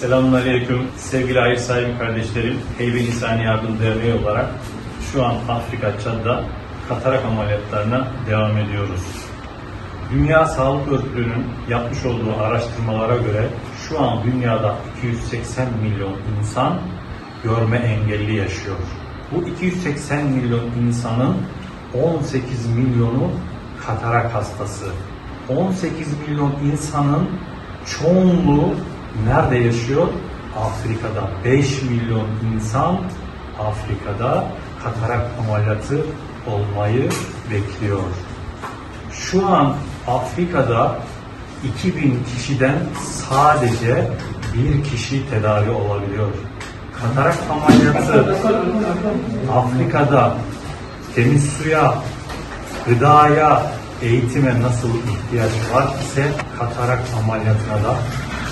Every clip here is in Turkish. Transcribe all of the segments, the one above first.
Selamünaleyküm sevgili hayır sahibi kardeşlerim. Heybe İnsani Yardım Derneği olarak şu an Afrika Çad'da katarak ameliyatlarına devam ediyoruz. Dünya Sağlık Örgütü'nün yapmış olduğu araştırmalara göre şu an dünyada 280 milyon insan görme engelli yaşıyor. Bu 280 milyon insanın 18 milyonu katarak hastası. 18 milyon insanın çoğunluğu nerede yaşıyor? Afrika'da. 5 milyon insan Afrika'da katarak ameliyatı olmayı bekliyor. Şu an Afrika'da 2000 kişiden sadece bir kişi tedavi olabiliyor. Katarak ameliyatı Afrika'da temiz suya, gıdaya, eğitime nasıl ihtiyaç var ise katarak ameliyatına da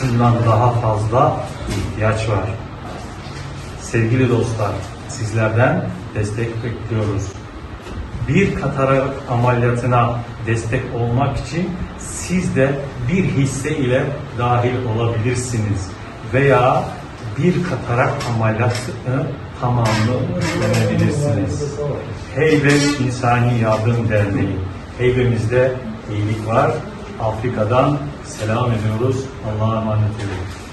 bundan daha fazla ihtiyaç var. Sevgili dostlar, sizlerden destek bekliyoruz. Bir katarak ameliyatına destek olmak için siz de bir hisse ile dahil olabilirsiniz veya bir katarak ameliyatını tamamlayabilirsiniz. Heybe İnsani Yardım Derneği. Heybemizde iyilik var. Afrika'dan selam ediyoruz. Allah'a emanet olun.